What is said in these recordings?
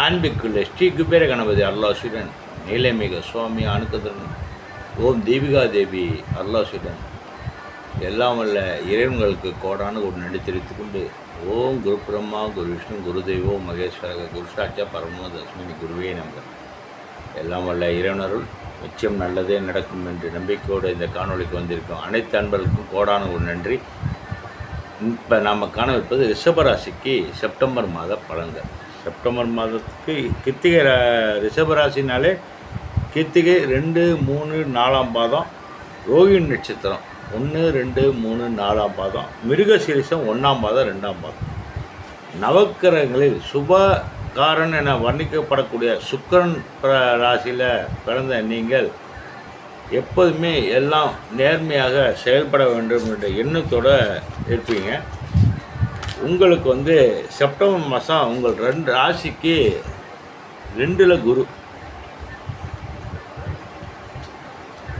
அன்பிக்குள்ளே ஸ்ரீ குபேர கணபதி அருளாசுடன் நீலமிக சுவாமி அணுக்கதன் ஓம் தீபிகா தேவி அருளாசுடன் எல்லாம் வல்ல இறைவன்களுக்கு கோடான ஒரு நன்றி தெரிவித்து கொண்டு ஓம் குரு பிரம்மா குரு விஷ்ணு குரு தெய்வோ மகேஸ்வரக குரு சாட்சா பரமோ தஸ்மினி குருவே நம்பர் எல்லாம் வல்ல இறைவனருள் நிச்சயம் நல்லதே நடக்கும் என்று நம்பிக்கையோடு இந்த காணொளிக்கு வந்திருக்கோம். அனைத்து அன்பர்களுக்கும் கோடான ஒரு நன்றி. இப்போ நாம் காணவிருப்பது ரிஷபராசிக்கு செப்டம்பர் மாத பலன்கள். செப்டம்பர் மாதத்துக்கு கித்திகை ரிஷபராசினாலே கித்திகை ரெண்டு மூணு நாலாம் பாதம் ரோஹிணி நட்சத்திரம் ஒன்று ரெண்டு மூணு நாலாம் பாதம் மிருகசீரிசம் ஒன்றாம் பாதம் ரெண்டாம் பாதம். நவக்கிரகங்களில் சுபகாரன் என வர்ணிக்கப்படக்கூடிய சுக்கரன் ராசியில் பிறந்த நீங்கள் எப்போதுமே எல்லாம் நேர்மையாக செயல்பட வேண்டும் என்ற எண்ணத்தோடு இருப்பீங்க. உங்களுக்கு வந்து செப்டம்பர் மாதம் உங்கள் ரெண்டு ராசிக்கு ரெண்டில் குரு.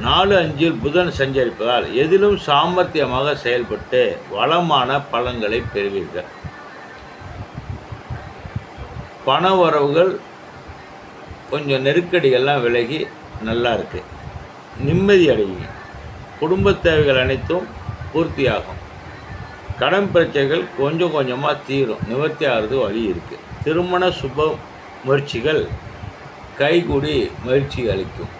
நாலு அஞ்சில் புதன் சஞ்சரிப்பதால் எதிலும் சாமர்த்தியமாக செயல்பட்டு வளமான பலன்களை பெறுவீர்கள். பண வரவுகள் கொஞ்சம் நெருக்கடிகள்லாம் விலகி நல்லா இருக்குது நிம்மதி அடைவீங்க. குடும்ப தேவைகள் அனைத்தும் பூர்த்தியாகும். கடன் பிரச்சனைகள் கொஞ்சம் கொஞ்சமாக தீரும். நிவர்த்தி ஆகிறது வழி இருக்குது திருமண சுப முயற்சிகள் கைகூடி மகிழ்ச்சி அளிக்கும்.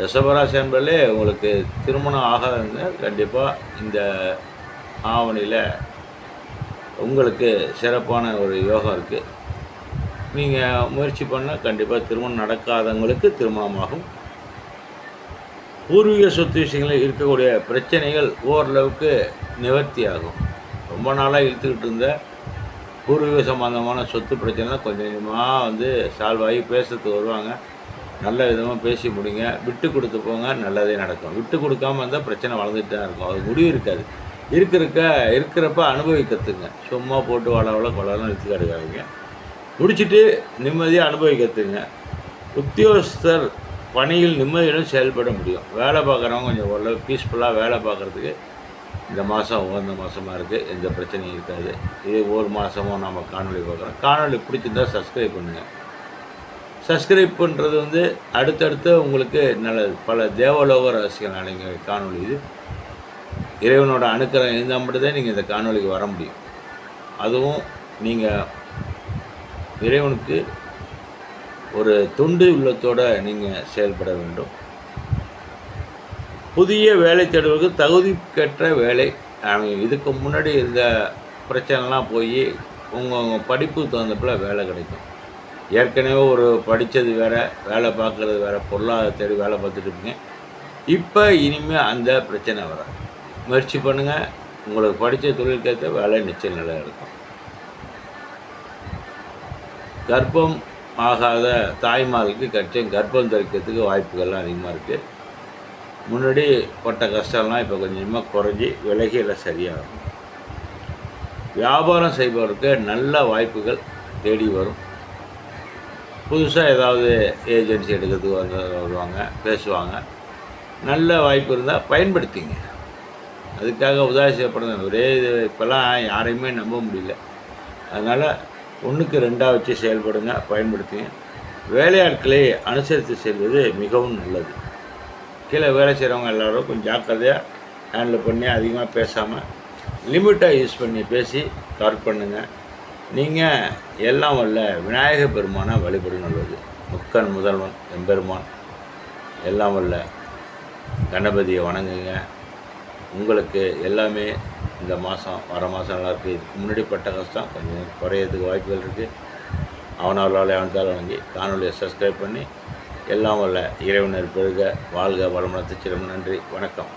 ரிஷபராசி என்பதிலே உங்களுக்கு திருமணம் ஆகாதுங்க. கண்டிப்பாக இந்த ஆவணியில் உங்களுக்கு சிறப்பான ஒரு யோகம் இருக்குது நீங்கள் முயற்சி பண்ணால் கண்டிப்பாக திருமணம் நடக்காதவங்களுக்கு திருமணமாகும். பூர்வீக சொத்து விஷயங்களில் இருக்கக்கூடிய பிரச்சனைகள் ஓரளவுக்கு நிவர்த்தி ஆகும் ரொம்ப நாளாக இழுத்துக்கிட்டு இருந்த பூர்வீக சம்பந்தமான சொத்து பிரச்சனை கொஞ்சம் கொஞ்சமாக வந்து சால்வ் ஆகி பேசுறதுக்கு வருவாங்க. நல்ல விதமாக பேசி முடிங்க. விட்டு கொடுத்து போங்க. நல்லதே நடக்கும். விட்டு கொடுக்காம இருந்தால் பிரச்சனை வளர்ந்துட்டு தான் இருக்கும். அது முடிவு இருக்காது. இருக்கிறக்க இருக்கிறப்ப அனுபவிக்கத்துங்க. சும்மா போட்டு வளவள வள கொள்ளலாம் இழுத்து கிடக்காதீங்க. முடிச்சுட்டு நிம்மதியாக அனுபவிக்கத்துங்க. உத்தியோகஸ்தர் பணியில் நிம்மதியுடன் செயல்பட முடியும். வேலை பார்க்குறவங்க கொஞ்சம் ஓரளவு பீஸ்ஃபுல்லாக வேலை பார்க்குறதுக்கு இந்த மாதம் உகந்த மாதமாக இருக்குது எந்த பிரச்சனையும் இருக்காது. இது ஒரு மாதமும் நம்ம காணொலி பார்க்குறோம். காணொளி பிடிச்சிருந்தா சப்ஸ்கிரைப் பண்ணுங்கள் சப்ஸ்கிரைப் பண்ணுறது வந்து அடுத்தடுத்து உங்களுக்கு நல்லது. பல தேவலோக ரகசியங்கள் அடங்கிய காணொலி இது. இறைவனோட அணுக்கரம் இருந்தால் மட்டும்தான் நீங்கள் இந்த காணொலிக்கு வர முடியும். அதுவும் நீங்கள் இறைவனுக்கு ஒரு தொண்டு உள்ளத்தோடு நீங்கள் செயல்பட வேண்டும். புதிய வேலை தேடுவதற்கு தகுதிக்கற்ற வேலை இதுக்கு முன்னாடி இருந்த பிரச்சனைலாம் போய் உங்கள் உங்கள் படிப்புக்கு தகுந்தப்பில் வேலை கிடைக்கும். ஏற்கனவே ஒரு படித்தது வேறு வேலை பார்க்குறது வேறு பொருளாதார தேடி வேலை பார்த்துட்டு இருப்பீங்க இப்போ இனிமேல் அந்த பிரச்சனை வராது. முயற்சி பண்ணுங்கள் உங்களுக்கு படித்த தொழிலுக்கேற்ற வேலை நிச்சயம் நல்லா இருக்கும். கர்ப்பம் ஆகாத தாய்மார்களுக்கு கட்சியம் கர்ப்பம் தரிக்கிறதுக்கு வாய்ப்புகள்லாம் அதிகமாக இருக்குது முன்னாடி பட்ட கஷ்டம்லாம் இப்போ கொஞ்சம் கொஞ்சமாக குறைஞ்சி விலகியில் சரியாகும். வியாபாரம் செய்பவருக்கு நல்ல வாய்ப்புகள் தேடி வரும். புதுசாக ஏதாவது ஏஜென்சி எடுக்கிறதுக்கு வந்து வருவாங்க பேசுவாங்க. நல்ல வாய்ப்பு இருந்தால் பயன்படுத்திங்க. அதுக்காக உதாசீனப்படுறது ஒரே இது இப்போல்லாம் யாரையுமே நம்ப முடியல. அதனால் ஒன்றுக்கு ரெண்டாக வச்சு செயல்படுங்க பயன்படுத்துங்க வேலையாட்களை அனுசரித்து செல்வது மிகவும் நல்லது. கீழே வேலை செய்கிறவங்க எல்லோரும் கொஞ்சம் ஜாக்கிரதையாக ஹேண்டில் பண்ணி அதிகமாக பேசாமல் லிமிட்டாக யூஸ் பண்ணி பேசி கவர் பண்ணுங்கள் நீங்கள் எல்லாம் வல்ல விநாயக பெருமானை வழிபடு நல்லது. முக்கன் முதல்வன் எம்பெருமான் எல்லாம் வல்ல கணபதியை வணங்குங்க. உங்களுக்கு எல்லாமே இந்த மாதம் வர மாதம் நல்லா இருக்குது இதுக்கு முன்னாடி பட்ட கஷ்டம் கொஞ்சம் குறையிறதுக்கு வாய்ப்புகள் இருக்குது அவனவர்களால் அவனுக்கால் வணங்கி காணொலியை சப்ஸ்கிரைப் பண்ணி எல்லாம் வல்ல இறைவனர் பெருக வாழ்க வளமனத்து திருச்சிரம் நன்றி. வணக்கம்.